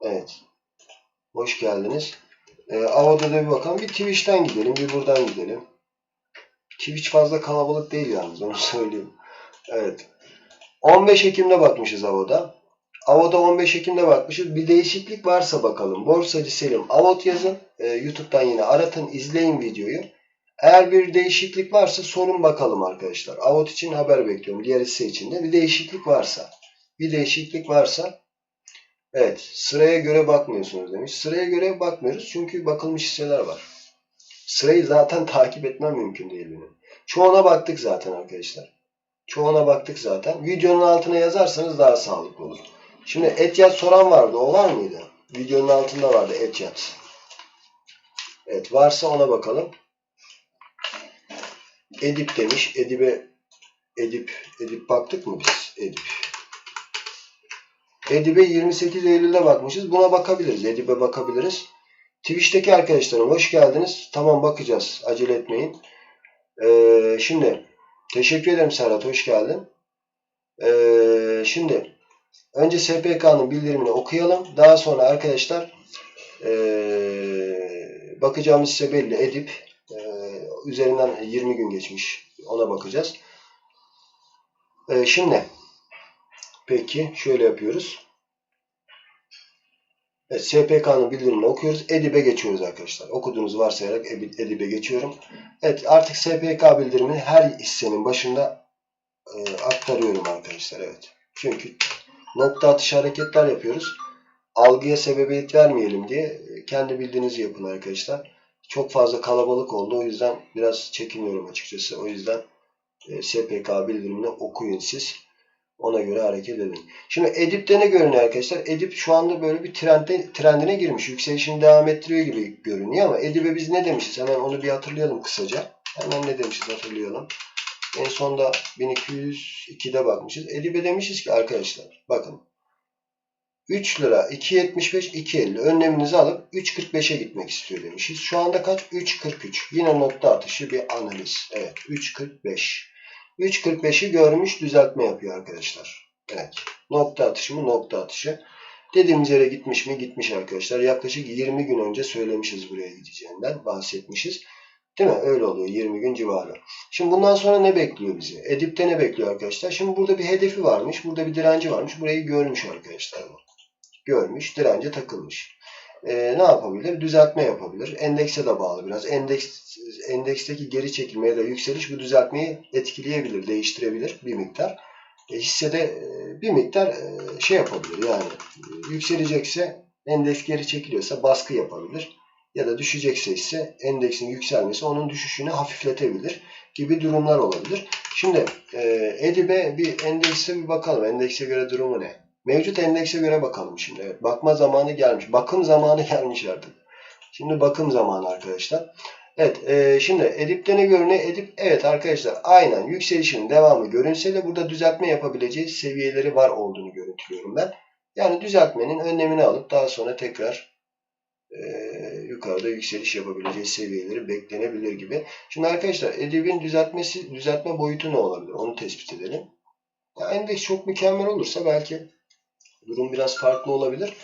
Evet. Hoş geldiniz. Ee, Avo'da da bir bakalım. Bir Twitch'ten gidelim. Bir buradan gidelim. Twitch fazla kalabalık değil yalnız. Onu söyleyeyim. Evet. 15 Ekim'de bakmışız Avo'da. Avo'da 15 Ekim'de bakmışız. Bir değişiklik varsa bakalım. Borsacı Selim Avot yazın. Ee, YouTube'dan yine aratın. izleyin videoyu. Eğer bir değişiklik varsa sorun bakalım arkadaşlar. Avot için haber bekliyorum. Diğer için de bir değişiklik varsa. Bir değişiklik varsa Evet, sıraya göre bakmıyorsunuz demiş. Sıraya göre bakmıyoruz çünkü bakılmış hisseler var. Sırayı zaten takip etmem mümkün değil benim. Çoğuna baktık zaten arkadaşlar. Çoğuna baktık zaten. Videonun altına yazarsanız daha sağlıklı olur. Şimdi Etiyat soran vardı. O var mıydı? Videonun altında vardı Etiyat. Evet, varsa ona bakalım. Edip demiş. Edip'e Edip, Edip baktık mı biz? Edip. Edip'e 28 Eylül'de bakmışız. Buna bakabiliriz. Edip'e bakabiliriz. Twitch'teki arkadaşlarım hoş geldiniz. Tamam bakacağız. Acele etmeyin. Ee, şimdi teşekkür ederim Serhat. Hoş geldin. Ee, şimdi önce SPK'nın bildirimini okuyalım. Daha sonra arkadaşlar ee, bakacağımız hisse belli. Edip ee, üzerinden 20 gün geçmiş. Ona bakacağız. Ee, şimdi Peki şöyle yapıyoruz. Evet, SPK'nın bildirimini okuyoruz. Edip'e geçiyoruz arkadaşlar. Okuduğunuzu varsayarak Edip'e geçiyorum. Evet artık SPK bildirimini her hissenin başında e, aktarıyorum arkadaşlar. Evet. Çünkü nokta atışı hareketler yapıyoruz. Algıya sebebiyet vermeyelim diye e, kendi bildiğinizi yapın arkadaşlar. Çok fazla kalabalık oldu. O yüzden biraz çekiniyorum açıkçası. O yüzden e, SPK bildirimini okuyun siz. Ona göre hareket edin. Şimdi Edip'te ne görünüyor arkadaşlar? Edip şu anda böyle bir trende, trendine girmiş. Yükselişini devam ettiriyor gibi görünüyor ama Edip'e biz ne demişiz? Hemen onu bir hatırlayalım kısaca. Hemen ne demişiz hatırlayalım. En sonda 1202'de bakmışız. Edip'e demişiz ki arkadaşlar bakın 3 lira 2.75 2.50 önleminizi alıp 3.45'e gitmek istiyor demişiz. Şu anda kaç? 3.43. Yine nokta atışı bir analiz. Evet 3.45. 3.45'i görmüş düzeltme yapıyor arkadaşlar. Evet. Nokta atışı mı? Nokta atışı. Dediğimiz yere gitmiş mi? Gitmiş arkadaşlar. Yaklaşık 20 gün önce söylemişiz buraya gideceğinden. Bahsetmişiz. Değil mi? Öyle oluyor. 20 gün civarı. Şimdi bundan sonra ne bekliyor bizi? Edip'te ne bekliyor arkadaşlar? Şimdi burada bir hedefi varmış. Burada bir direnci varmış. Burayı görmüş arkadaşlar. Görmüş. Dirence takılmış. Ee, ne yapabilir? Düzeltme yapabilir. Endekse de bağlı biraz. Endeks, endeksteki geri çekilme ya da yükseliş bu düzeltmeyi etkileyebilir, değiştirebilir bir miktar. E, hissede e, bir miktar e, şey yapabilir yani e, yükselecekse endeks geri çekiliyorsa baskı yapabilir. Ya da düşecekse ise endeksin yükselmesi onun düşüşünü hafifletebilir gibi durumlar olabilir. Şimdi e, EDİB'e bir endekse bir bakalım. Endekse göre durumu ne? Mevcut endekse göre bakalım şimdi. Evet, bakma zamanı gelmiş. Bakım zamanı gelmiş artık. Şimdi bakım zamanı arkadaşlar. Evet e, şimdi Edip'te ne görünüyor? Edip evet arkadaşlar aynen yükselişinin devamı görünse de burada düzeltme yapabileceği seviyeleri var olduğunu görüntülüyorum ben. Yani düzeltmenin önlemini alıp daha sonra tekrar e, yukarıda yükseliş yapabileceği seviyeleri beklenebilir gibi. Şimdi arkadaşlar Edip'in düzeltmesi düzeltme boyutu ne olabilir? Onu tespit edelim. Ya endeks çok mükemmel olursa belki durum biraz farklı olabilir.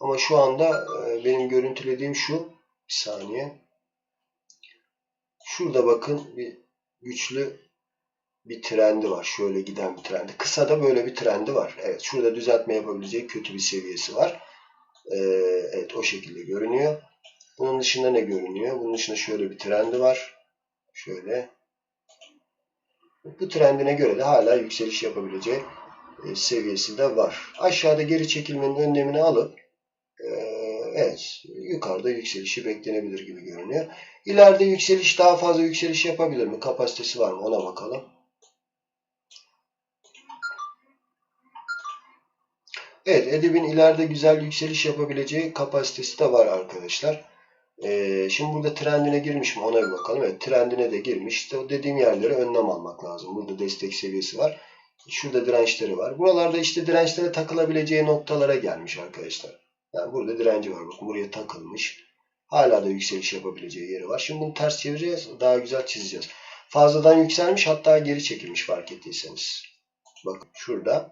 Ama şu anda e, benim görüntülediğim şu. Bir saniye. Şurada bakın bir güçlü bir trendi var. Şöyle giden bir trendi. Kısa da böyle bir trendi var. Evet şurada düzeltme yapabileceği kötü bir seviyesi var. Ee, evet o şekilde görünüyor. Bunun dışında ne görünüyor? Bunun dışında şöyle bir trendi var. Şöyle. Bu trendine göre de hala yükseliş yapabileceği e, seviyesi de var. Aşağıda geri çekilmenin önlemini alıp e, evet yukarıda yükselişi beklenebilir gibi görünüyor. İleride yükseliş daha fazla yükseliş yapabilir mi? Kapasitesi var mı? Ona bakalım. Evet, Edip'in ileride güzel yükseliş yapabileceği kapasitesi de var arkadaşlar. Ee, şimdi burada trendine girmiş mi? Ona bir bakalım. Evet, trendine de girmiş. İşte o dediğim yerlere önlem almak lazım. Burada destek seviyesi var. Şurada dirençleri var. Buralarda işte dirençlere takılabileceği noktalara gelmiş arkadaşlar. Yani burada direnci var. Bakın buraya takılmış. Hala da yükseliş yapabileceği yeri var. Şimdi bunu ters çevireceğiz. Daha güzel çizeceğiz. Fazladan yükselmiş hatta geri çekilmiş fark ettiyseniz. Bakın şurada.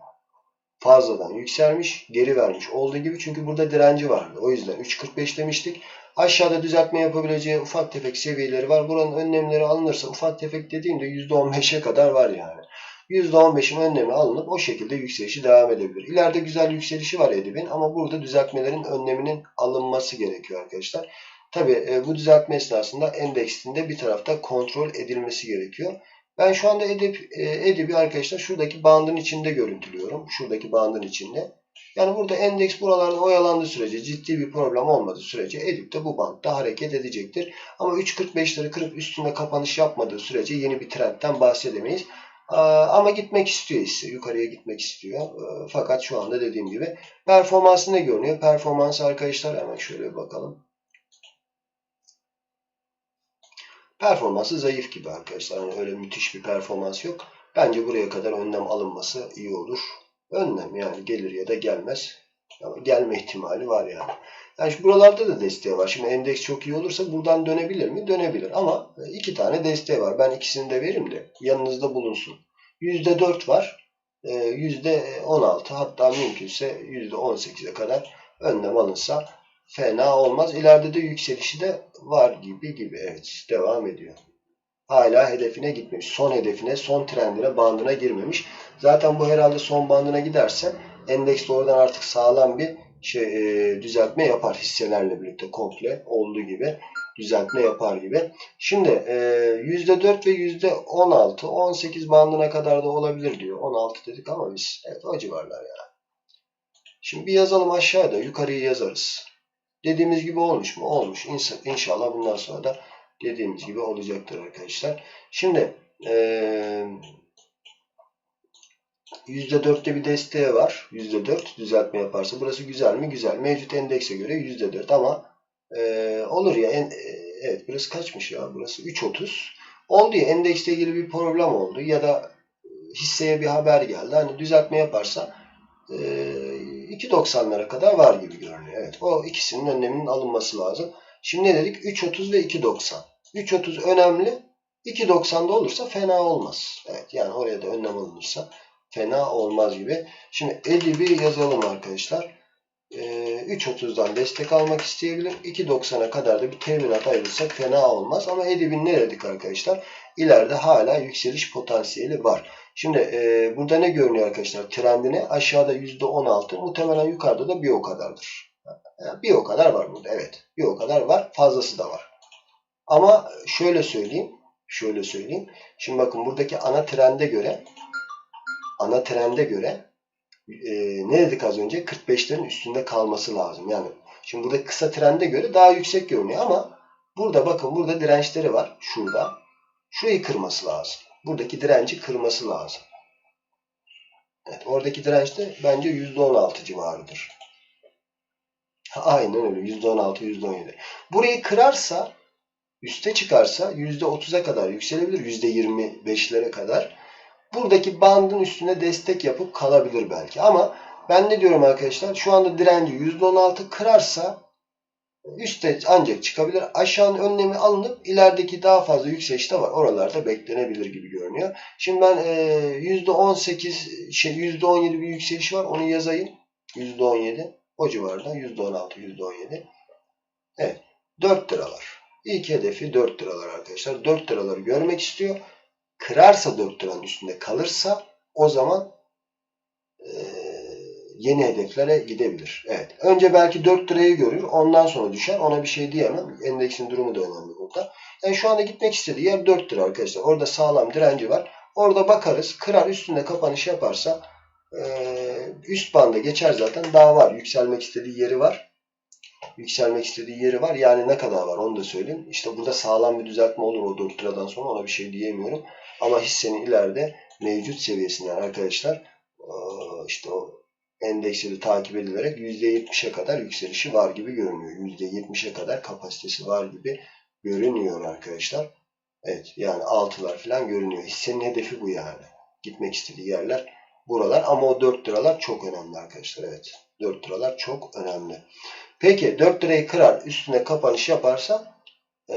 fazladan yükselmiş, geri vermiş olduğu gibi çünkü burada direnci vardı. O yüzden 3.45 demiştik. Aşağıda düzeltme yapabileceği ufak tefek seviyeleri var. Buranın önlemleri alınırsa ufak tefek dediğimde %15'e kadar var yani. %15'in önlemi alınıp o şekilde yükselişi devam edebilir. İleride güzel yükselişi var Edip'in ama burada düzeltmelerin önleminin alınması gerekiyor arkadaşlar. Tabi e, bu düzeltme esnasında endeksin de bir tarafta kontrol edilmesi gerekiyor. Ben şu anda Edip, e, Edip'i arkadaşlar şuradaki bandın içinde görüntülüyorum. Şuradaki bandın içinde. Yani burada endeks buralarda oyalandığı sürece ciddi bir problem olmadığı sürece Edip de bu bantta hareket edecektir. Ama 3.45'leri kırıp üstünde kapanış yapmadığı sürece yeni bir trendten bahsedemeyiz. Ama gitmek istiyor hisse. Yukarıya gitmek istiyor. Fakat şu anda dediğim gibi performansı ne görünüyor? Performans arkadaşlar hemen şöyle bir bakalım. Performansı zayıf gibi arkadaşlar. Yani öyle müthiş bir performans yok. Bence buraya kadar önlem alınması iyi olur. Önlem yani gelir ya da gelmez. Ama gelme ihtimali var yani. Yani şu buralarda da desteği var. Şimdi endeks çok iyi olursa buradan dönebilir mi? Dönebilir. Ama iki tane desteği var. Ben ikisini de vereyim de yanınızda bulunsun. %4 var. %16 hatta mümkünse %18'e kadar önlem alınsa fena olmaz. İleride de yükselişi de var gibi gibi. Evet devam ediyor. Hala hedefine gitmemiş. Son hedefine, son trendine, bandına girmemiş. Zaten bu herhalde son bandına giderse endeks oradan artık sağlam bir şey e, düzeltme yapar hisselerle birlikte komple olduğu gibi düzeltme yapar gibi. Şimdi e, %4 ve %16 18 bandına kadar da olabilir diyor. 16 dedik ama biz evet o civarlar ya. Şimdi bir yazalım aşağıda yukarıyı yazarız. Dediğimiz gibi olmuş mu? Olmuş. İnşallah bundan sonra da dediğimiz gibi olacaktır arkadaşlar. Şimdi eee %4'te bir desteği var. %4 düzeltme yaparsa. Burası güzel mi? Güzel. Mevcut endekse göre %4 ama e, olur ya. En, e, evet burası kaçmış ya? Burası 3.30. Oldu ya endekste ilgili bir problem oldu ya da hisseye bir haber geldi. Hani düzeltme yaparsa e, 2.90'lara kadar var gibi görünüyor. Evet o ikisinin önleminin alınması lazım. Şimdi ne dedik? 3.30 ve 2.90. 3.30 önemli. 2.90'da olursa fena olmaz. Evet yani oraya da önlem alınırsa fena olmaz gibi. Şimdi Edip'i yazalım arkadaşlar. Ee, 3.30'dan destek almak isteyebilir. 2.90'a kadar da bir teminat ayrılsak fena olmaz. Ama Edip'in ne dedik arkadaşlar? İleride hala yükseliş potansiyeli var. Şimdi e, burada ne görünüyor arkadaşlar? Trendine aşağıda %16 muhtemelen yukarıda da bir o kadardır. Yani bir o kadar var burada. Evet. Bir o kadar var. Fazlası da var. Ama şöyle söyleyeyim. Şöyle söyleyeyim. Şimdi bakın buradaki ana trende göre ana trende göre e, ne dedik az önce? 45'lerin üstünde kalması lazım. Yani şimdi burada kısa trende göre daha yüksek görünüyor ama burada bakın burada dirençleri var. Şurada. Şurayı kırması lazım. Buradaki direnci kırması lazım. Evet, oradaki direnç de bence %16 civarıdır. Aynen öyle. %16, %17. Burayı kırarsa, üste çıkarsa %30'a kadar yükselebilir. %25'lere kadar buradaki bandın üstüne destek yapıp kalabilir belki. Ama ben ne diyorum arkadaşlar? Şu anda direnci %16 kırarsa üstte ancak çıkabilir. Aşağının önlemi alınıp ilerideki daha fazla yükseliş de var. Oralarda beklenebilir gibi görünüyor. Şimdi ben %18 şey %17 bir yükseliş var. Onu yazayım. %17 o civarda %16 %17. Evet. 4 liralar. İlk hedefi 4 liralar arkadaşlar. 4 liraları görmek istiyor kırarsa 4 liranın üstünde kalırsa o zaman e, yeni hedeflere gidebilir. Evet. Önce belki 4 lirayı görür. Ondan sonra düşer. Ona bir şey diyemem. Endeksin durumu da önemli burada. Yani şu anda gitmek istediği yer 4 lira arkadaşlar. Orada sağlam direnci var. Orada bakarız. Kırar üstünde kapanış yaparsa e, üst banda geçer zaten. Daha var. Yükselmek istediği yeri var. Yükselmek istediği yeri var. Yani ne kadar var onu da söyleyeyim. İşte burada sağlam bir düzeltme olur o 4 liradan sonra. Ona bir şey diyemiyorum. Ama hissenin ileride mevcut seviyesinden arkadaşlar işte o endeksleri takip edilerek %70'e kadar yükselişi var gibi görünüyor. %70'e kadar kapasitesi var gibi görünüyor arkadaşlar. Evet yani altılar falan görünüyor. Hissenin hedefi bu yani. Gitmek istediği yerler buralar ama o 4 liralar çok önemli arkadaşlar. Evet 4 liralar çok önemli. Peki 4 lirayı kırar üstüne kapanış yaparsa e,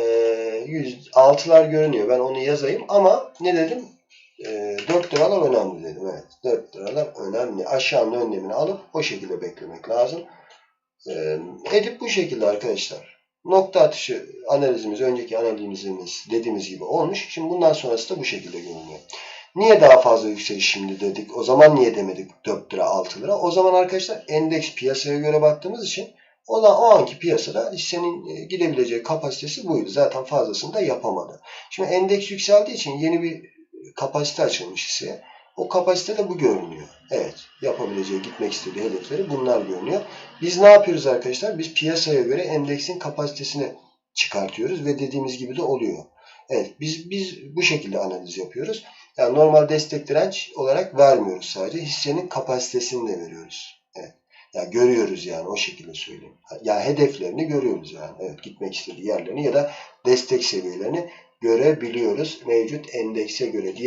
106'lar görünüyor. Ben onu yazayım ama ne dedim? E, 4 liralar önemli dedim. Evet. 4 liralar önemli. Aşağının önlemini alıp o şekilde beklemek lazım. Ee, edip bu şekilde arkadaşlar. Nokta atışı analizimiz, önceki analizimiz dediğimiz gibi olmuş. Şimdi bundan sonrası da bu şekilde görünüyor. Niye daha fazla yükseliş şimdi dedik? O zaman niye demedik 4 lira 6 lira? O zaman arkadaşlar endeks piyasaya göre baktığımız için o, da, o anki piyasada hissenin e, gidebileceği kapasitesi buydu. Zaten fazlasını da yapamadı. Şimdi endeks yükseldiği için yeni bir kapasite açılmış hisseye. O kapasite de bu görünüyor. Evet. Yapabileceği, gitmek istediği hedefleri bunlar görünüyor. Biz ne yapıyoruz arkadaşlar? Biz piyasaya göre endeksin kapasitesini çıkartıyoruz ve dediğimiz gibi de oluyor. Evet. Biz biz bu şekilde analiz yapıyoruz. Yani normal destek direnç olarak vermiyoruz sadece. Hissenin kapasitesini de veriyoruz. Ya görüyoruz yani o şekilde söyleyeyim. Ya hedeflerini görüyoruz yani. Evet, gitmek istediği yerlerini ya da destek seviyelerini görebiliyoruz mevcut endekse göre diye